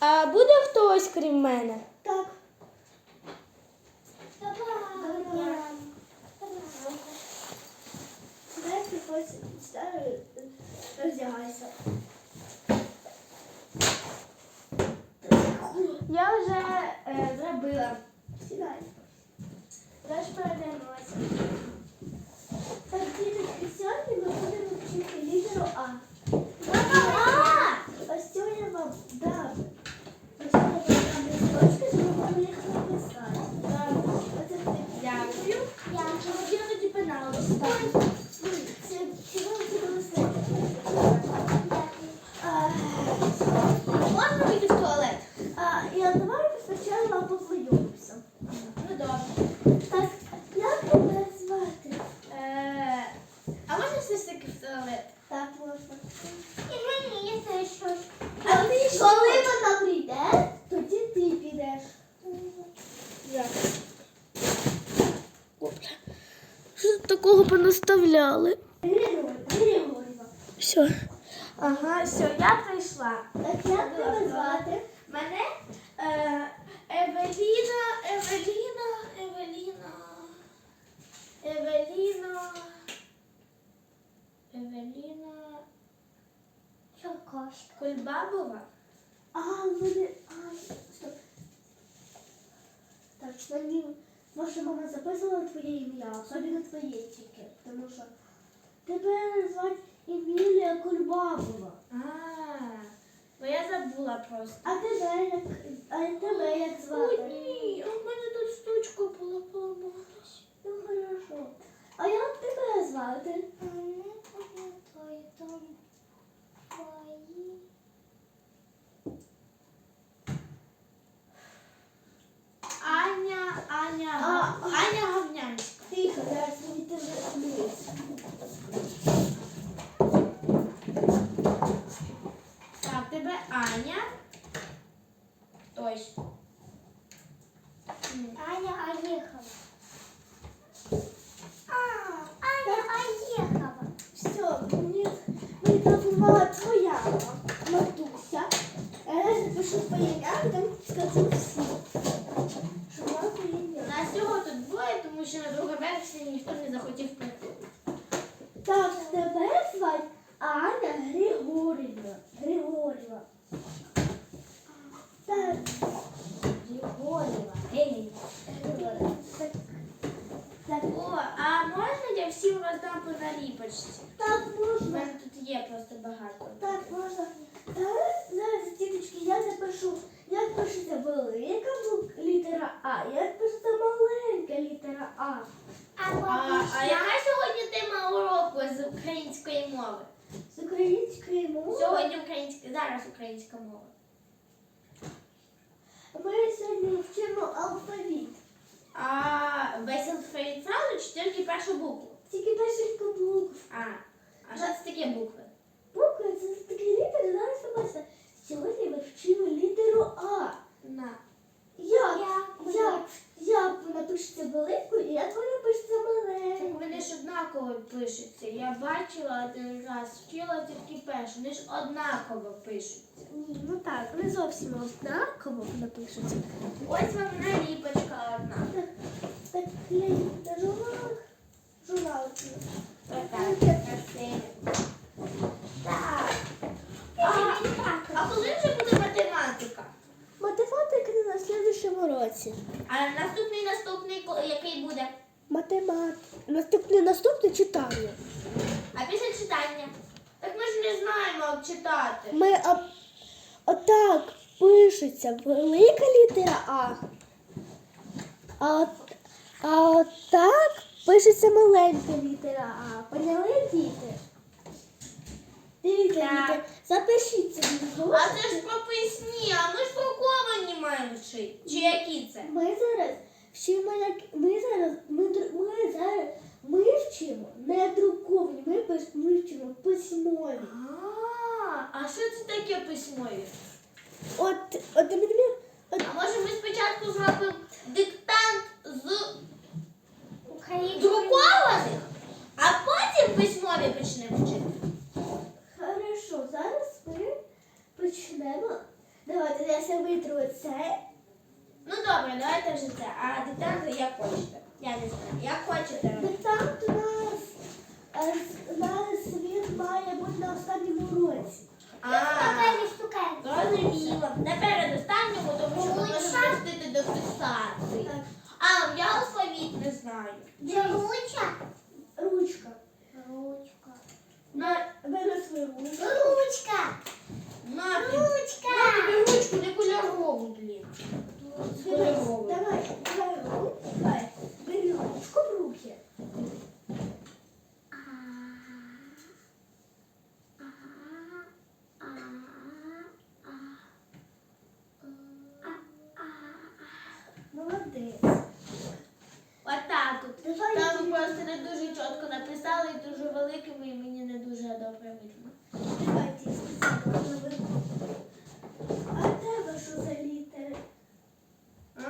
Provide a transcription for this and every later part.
А буде хтось крім мене? Так. Доброго ранку. Сідай, приходь, сідай, роздягайся. Я вже е, зробила. Сідай. Далі перейдемося. Так, діточки, сьогодні ми будемо вчити літеру А. А! Ось цю я вам дам. Ось цю я вам дам листочки, щоб ви могли їх написати. Оце ти. Дякую. Я хотіла тоді пенал ставити. Це чого ви буде листочки? Можна вийти в туалет? А, Я давай спочатку познайомимося. Ну добре. Так, як тебе звати? Е, а можна все ж таки в туалет? Так, можна. І мені є те щось. А ти коли вона прийде, тоді ти підеш. Що тут такого понаставляли? Григорій, Григоріва. Все. Ага, все, я прийшла. Так як тебе звати? Мене е, Евеліна, Евеліна, Евеліна, Евеліна, Евеліна Чакашка. Кульбабова. А, вони. А, стоп. Так, мені ваша мама записувала твоє ім'я, особливо твоє тільки. Тому що тебе звати Емілія Кульбабова. А, бо я забула просто. А тебе як, а тебе як О, звати? ні, а в мене тут штучка була поламалась. Ну, хорошо. А як тебе звати? А Не пам'ятаю там твої. Аня, Аня, А, Аня Говнянська. Тихо, зараз мені тебе вниз. Так, тебе Аня. Точно. М. Аня Аєхова. А, Аня Аєхова. Все, мені, мені телефонувала твоя мама, матуся. Я запишу твоє ім'я, потім скажу всі. Що вона твоє ім'я. Нас всього тут двоє, тому що на 2 вересня ніхто не захотів прийти. Так, тебе звати Аня Григорівна. Григорєва. Так, Григорєва. Ей. Григорєва. Так, так, О, а я всім роздам по наліпочці? так У можна. мене тут є просто багато. Так, можна. Зараз, діточки, я запишу, як пишеться велика літера А, як пишеться маленька літера А. А А, а яка сьогодні тема уроку з української мови? З української мови. Сьогодні українська, зараз українська мова. Ми сьогодні вчимо алфавіт. А весь алфавіт зразу чи тільки першу букву? Тільки перших букв. А, а що це таке букви? Букви це такі літери, зараз побачите. Сьогодні ми вчимо літеру А. На. Як? Як? Як? Як вона пишеться великою і як вона пишеться Так вони ж однаково пишуться. Я бачила один раз, вчила тільки першу. Вони ж однаково пишуться. Ні, ну так, не зовсім однаково напишуться. Ось вам наліпочка одна. Так, так, на журнал. А, а коли вже буде математика? Математика на слідчому році. А наступний наступний який буде? Математика. Наступне наступне читання. А після читання? Так ми ж не знаємо читати. Ми а, отак пишеться велика літера А. А, от- а отак пишеться маленька літера А. Поняли діти? Дивіться, діти, запишіться. будь А це ж прописні, а ми ж друковані маємо вчити. Чи які це? Ми зараз вчимо, як ми зараз, ми, ми зараз ми вчимо не друковані, ми, пиш- ми вчимо письмові. А, а що це таке письмові? От, от, наприклад, от А може ми спочатку зробимо диктант з. Друкованих, а потім письмові почнемо вчити? Хорошо, зараз ми почнемо. Давайте я все витру це. Ну добре, давайте вже це. А диктант як хочете. Я не знаю. Як хочете. Диктант у нас, е, у нас він має бути на останньому році. А, зрозуміло. Не перед останньому, тому що можемо встигти дописати. Так, А, я знаю. Ручка? ручка. Ручка. На, Бери свою ручку. Ручка. на, тобі. Ручка. на тобі ручку не кольорову, блін. Давай, давай, ру- давай. Бери ручку в руки. А. А. А. А. А. А. Молодець. Отак от. Давай. Там ви просто не дуже чітко написали і дуже великими, і мені не дуже добре видно. Давайте спеціально наверху. А в тебе що за літери? А?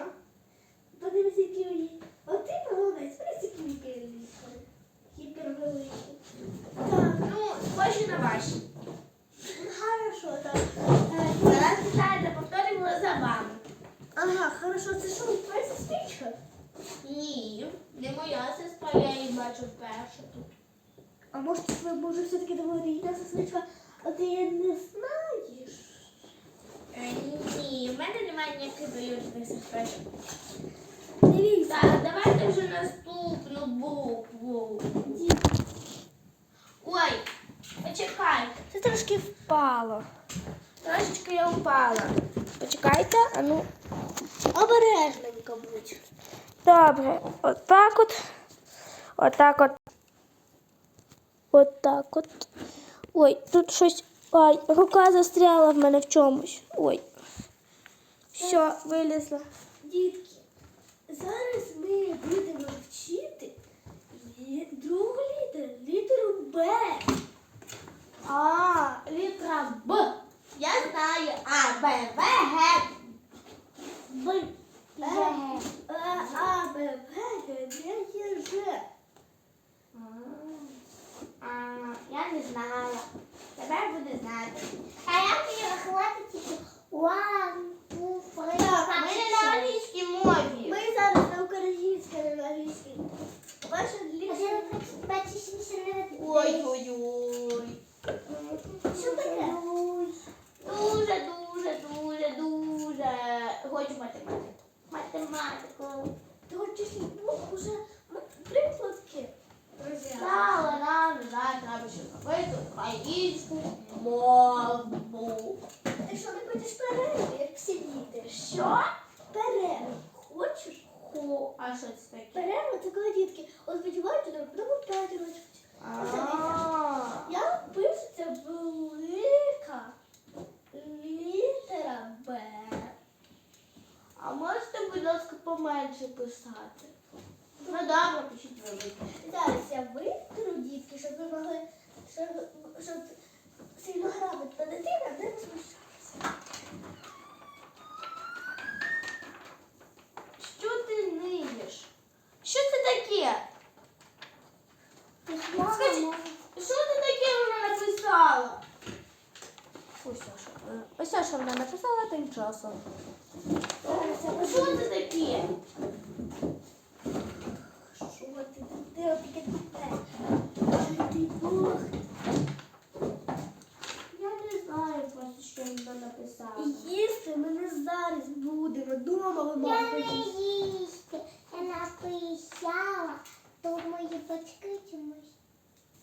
Подивись, які у її. От ти молодець, подивись, які літери літери. Гіпервеликі. Так, Ну, схожі на ваші. хорошо, так. Е, Зараз читайте, повторювали за вами. Ага, хорошо, це що, твоя сестричка? Ні, не моя сестра, я її бачу вперше тут. А може, ви може все-таки двоюрідна сестричка, а ти її не знаєш? Е, Ні, в мене немає ніяких двоюрідних сестричок. Дивіться. Так, давайте вже наступну букву. Ой, почекайте. Це трошки впало. Трошечки я впала. Почекайте, а ну. Обережненько будь. Добре, отак от. Отак от. Отак от. Ой, тут щось. Ай, рука застряла в мене в чомусь. Ой. Все, вилізла. Дітки, зараз ми будемо вчити другу літеру, літеру Б. А, літера Б. Я знаю. А, Б, В, Г. Б. Е, Е, А, Б, В, Г, Д, Є, Ж. Я не знала. Тепер буде знати. А як її рахувати тільки one, two, three, Так, Ми не на англійській мові. Ми зараз на українській, не на англійській. Ой-ой-ой. Що таке? Дуже, дуже, дуже, дуже. Хочу математику. Математику. Ти хочеш бух уже? Стала нам треба ще зробити українську мову. Ти що, не хочеш перерву, як всі діти? Що? Перерву. Хочеш? Ху. А що це таке? Перерва це коли дітки от відчувають один одному п'ять років. Я пишеться велика літера Б. А можете, будь ласка, поменше писати? Ну добре, пишіть велике. Зараз я витру дітки, щоб ви могли, щоб, щоб сильно грамотна дитина не розмішалася. Що ти ниєш? Що це таке? Мама, Скажи. мама. Що ти таке вона написала? Ось що, ось що вона написала тим часом. Що це таке? Що ти об'єднате? Ти Бог. Я не знаю просто, що вона написала. Їсти ми не зараз будемо. Дома ви Я не їсти. їсти. Я написала, то мої батьки чомусь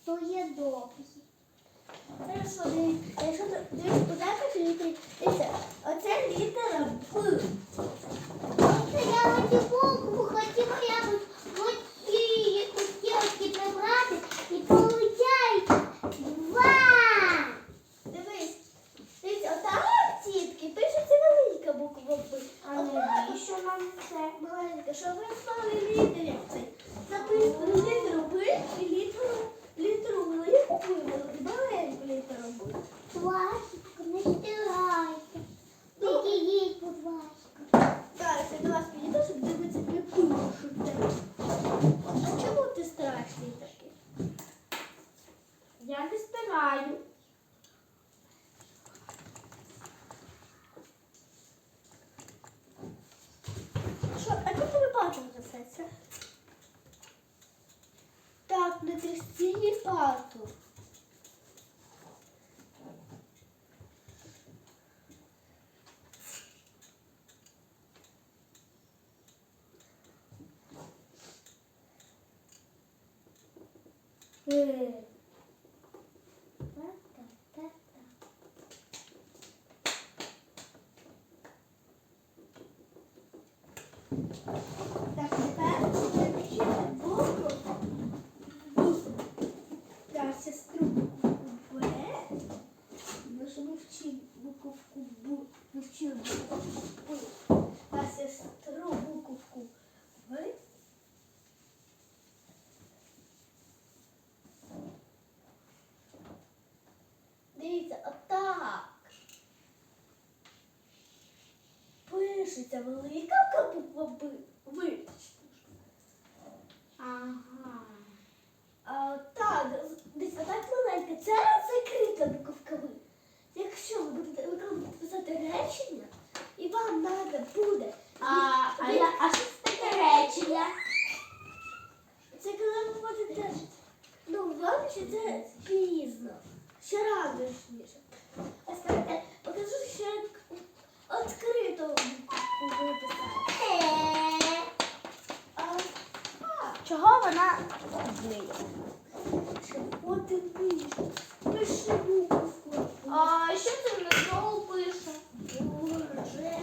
то є добрі. Хорошо, дивіться, якщо ти- дивись, у тебе літері, дивіться, оце літера Б. Оце я оті букву хотіла якось хотіли, хотіла прибрати і виходить два. маленька, що ви знали літері цей. Написано літеру Б і літеру, літеру велику і маленьку літеру Б. Власенько, не стирайте. Тільки їдь, будь ласка. Так, я до вас підійду, щоб дивитися, як ви пишете. А чому ти страшний такий? Я не стираю. Що, а як тебе бачимо за все це? Так, не трясти пату. Е, Та-та-та-та. Так, тепер напишіть букву для сестру Б. Ну, що ми вчили буковку Б. Ми вчили буковку Б. Та сестру буковку В. Дивіться, отак. Пишеться велика буква Б. Ага. А, так, десь отак маленька. Це закрита буковка В. Якщо ви будете писати речення, і вам треба буде. А, а, я, а що це таке речення? Це коли ви будете. Ну, вам ще це пізно. Ще рано ніже. Ось давайте покажу, що як відкрито виписати. Чого вона злиє? от ти пишеш. Пиши буковку. А що це вона знову пише? Боже.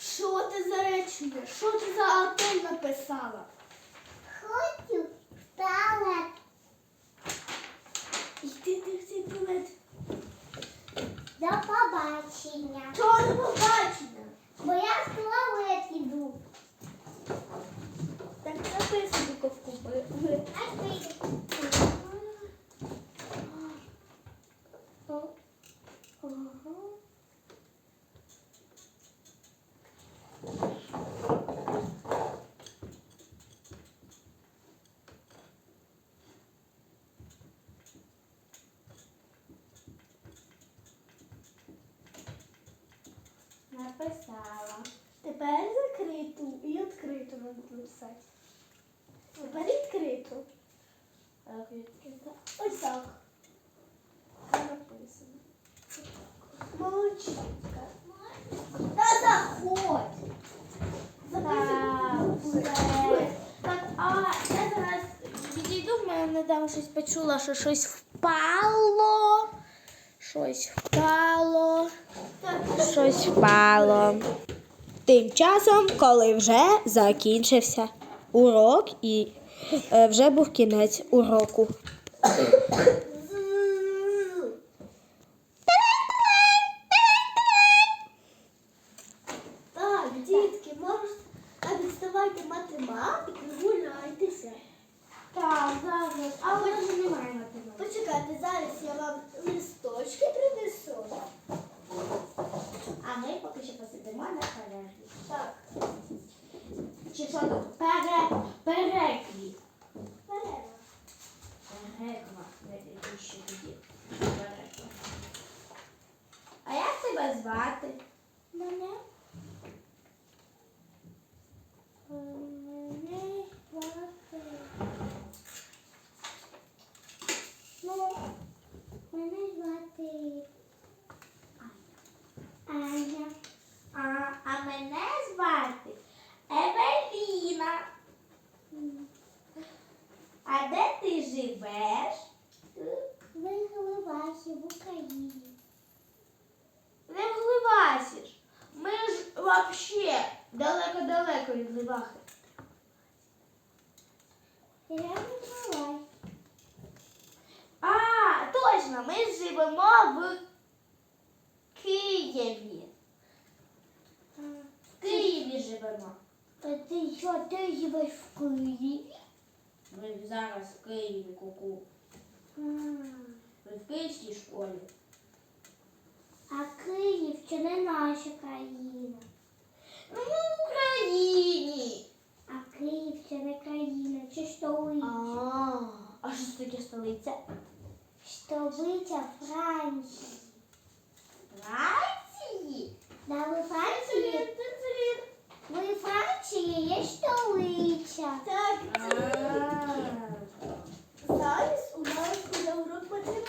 Що ти за речення? Що ти за антон написала? Хочу в туалет. Йди туалет. До побачення. Чого не побачення? Бо я в туалет іду. Так написано буковку Б. В. А ти? Ага. Написала. Тепер закриту і треба написати. Тепер відкриту. Так. Ось так. Це написано. Молодчинка. Та заходь. Так. Так, а я зараз відійду, в мене недавно щось почула, що щось впало. Щось впало. Щось впало. Тим часом, коли вже закінчився урок і е, вже був кінець уроку. Так, дітки, можете відставайте математики, гуляйтеся. Так, зараз. Але вже немає математики. Почекайте, зараз я вам листочки принесу. А ми поки що посидимо на перерві. Так, вообще далеко-далеко від Левахи. А, точно, ми живемо в Києві. В Києві живемо. А ти що, ти живеш в Києві? Ми зараз в Києві куку. Ми в київській школі. А Київ це не наша країна. Ну, ми в Україні. А Київ це не країна, це столиця. А, а що це таке столиця? Столиця Франції. Франції. Да, ви Франції? Ви Франції є столиця. Так, А. зараз у нас буде урок математики.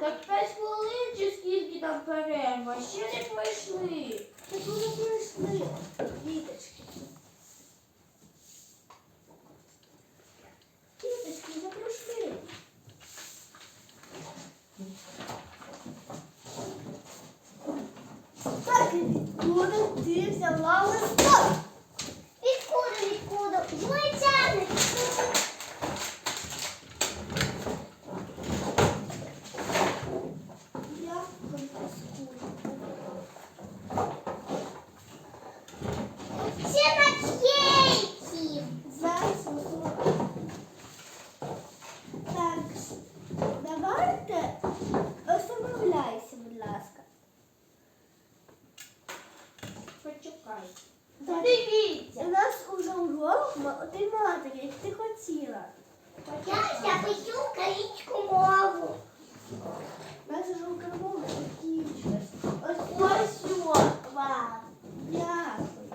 Так п'ять хвилин чи скільки там перерва? Ще не пройшли. Так ми вже пройшли. Діточки. Діточки, вже пройшли. Так, і відкуди ти взяла листок? Відкуди, відкуди? Звичайно. Я конфискую. Це наклейки. Зараз усуну. Так, давайте остановляйся, будь ласка. Почекай. Так, Дивіться. у нас уже урок математики, як ти хотіла. Я, я вчу українську мову. У нас уже укромова закінчилась. Ось ось о, вам. Дякую.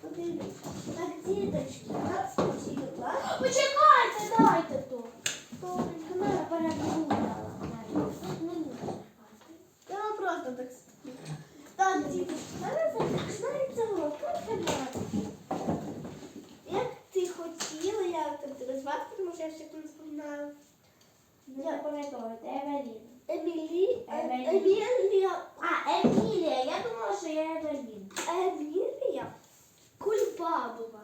Подивіться. Так, діточки, у нас хотіла. Почекайте, дайте то. Добренько, мене перебудала. Я просто так скажу. Так, діточки, зараз починається урок математики. Як ти хотіла, як там тебе звати, тому що я ще не споминаю. Не запам'ятовуйте, Евелін. Емілі, Евеліна. Емілія, А, Емілія. Я думала, що я Евелін. Емілія Кульбабова.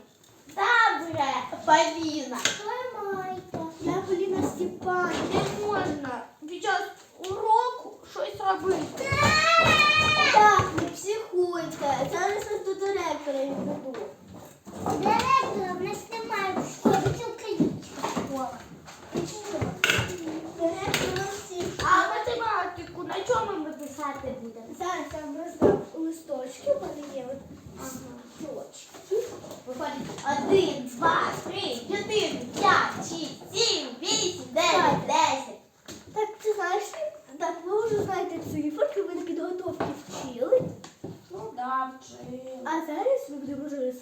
Добре, Поліна. Тримайте. Я Поліна Степанівна. Не можна під час уроку щось робити. Так, не психуйте. Зараз нас до директора відведу. Директора в нас немає в школі, це українська школа. І що? Директор у нас всіх. А математику на чому ми писати? Зараз я роздам листочки, мене є точки. Виходить один, два, три, чотири, п'ять, шість, сім, вісім, дев'ять, десять. Так, ти знаєш, так ви вже знаєте циферки, ви на підготовці вчили. Ну да, вчили. А зараз ми будемо вже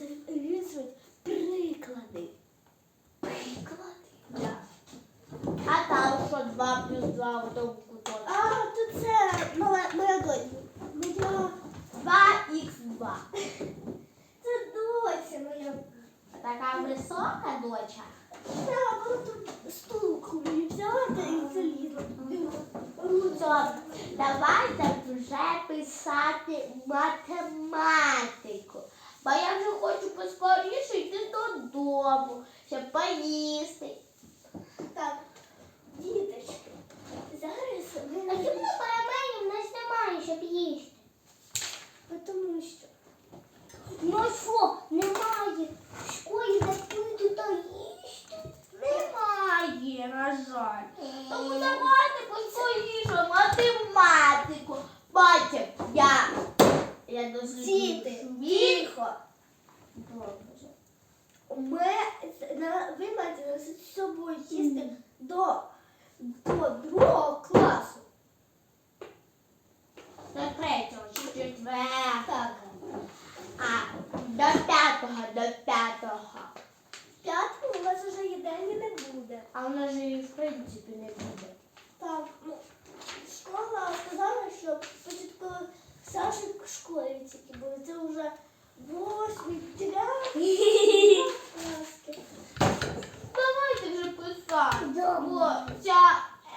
бо ця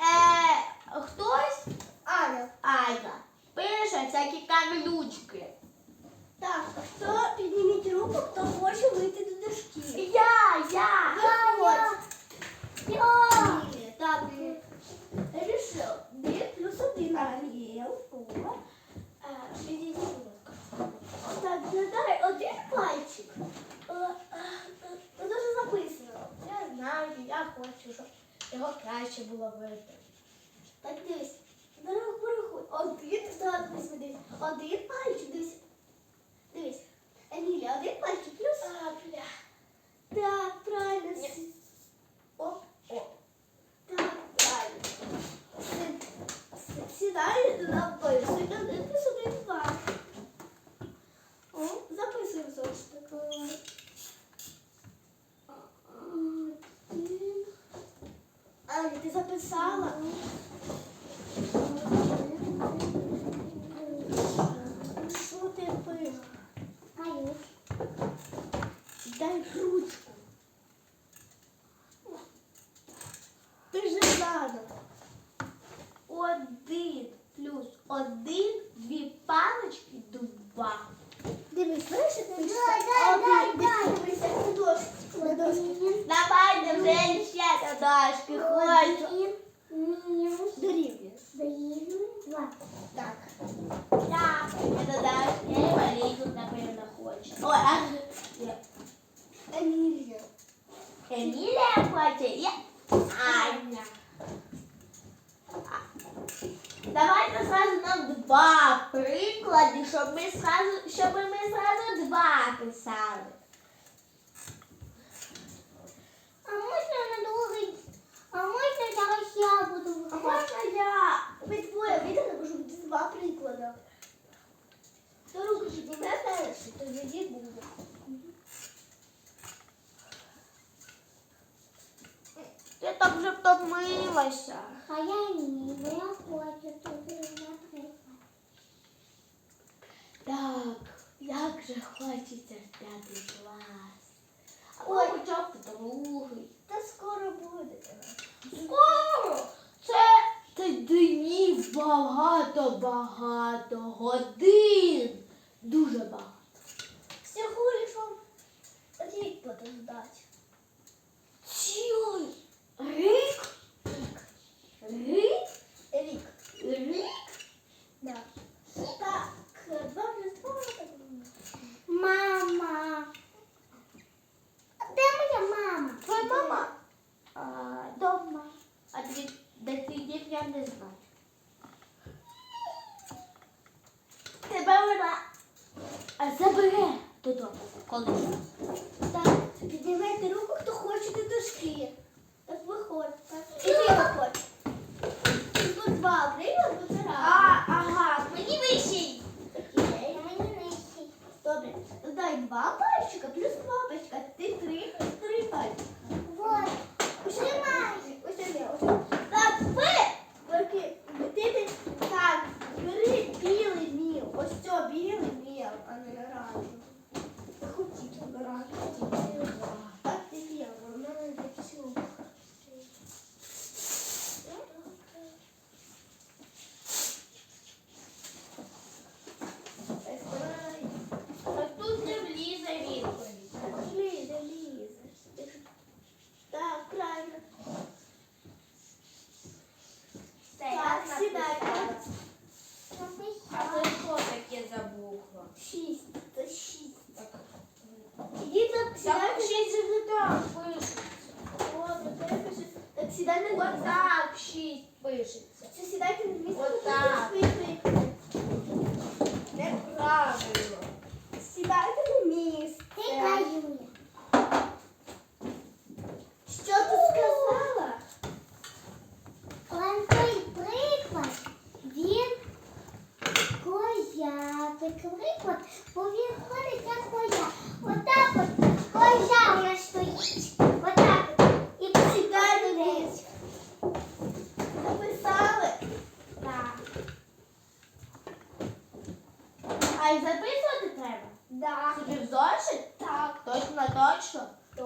е, хтось Аня. Айна. Пише всякі камелючки. Так, хто підніміть руку, хто хоче вийти до дошки. Я, я, я, я. я. Так, е, рішив. Д плюс один. Анієв. його краще було вийти. Так дивись, дорогу порахуй. Один до дивись, один пальчик дивись. Дивись. Емілія, один пальчик плюс. А, бля. Так, правильно. Ні. Оп, оп. Так, правильно. Сідай на Ой, а... Эмилия. Эмилия хочет? Я... Аня. Давайте сразу нам два приклади, щоб ми сразу, щоб ми сразу два писали. Скоро це днів багато-багато. два крила буде разом. А, ага, мені вищий. Окей. Мені нижчий. Добре. Дай два пальчика плюс два пальчика. Шість. Це шість. Іди так сідай. Шість же так пишеться. О, за тебе пишеться. Так сідай на Отак шість пишеться. Все, сідайте на місце.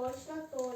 hoşnut ol.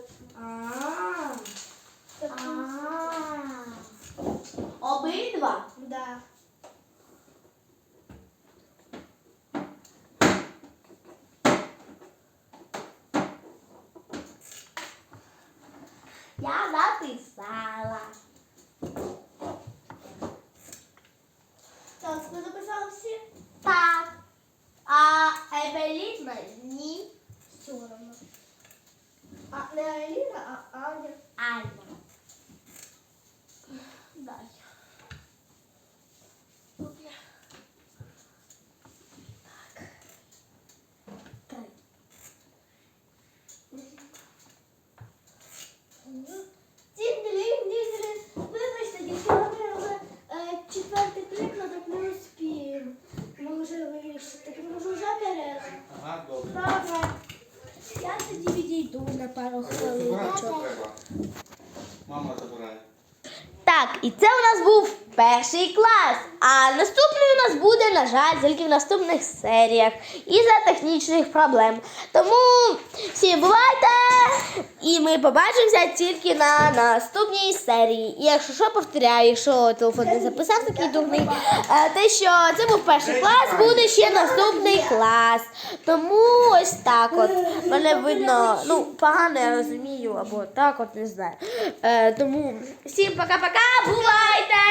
І це у нас був перший клас. А наступний у нас буде, на жаль, тільки в наступних серіях із-за технічних проблем. Тому всім бувайте! І ми побачимося тільки на наступній серії. І якщо що, повторяю, якщо телефон не записав такий дурний, е, те, що це був перший клас, буде ще наступний клас. Тому ось так от. Мене видно, ну, погано я розумію, або так от не знаю. Е, тому всім пока-пока, бувайте!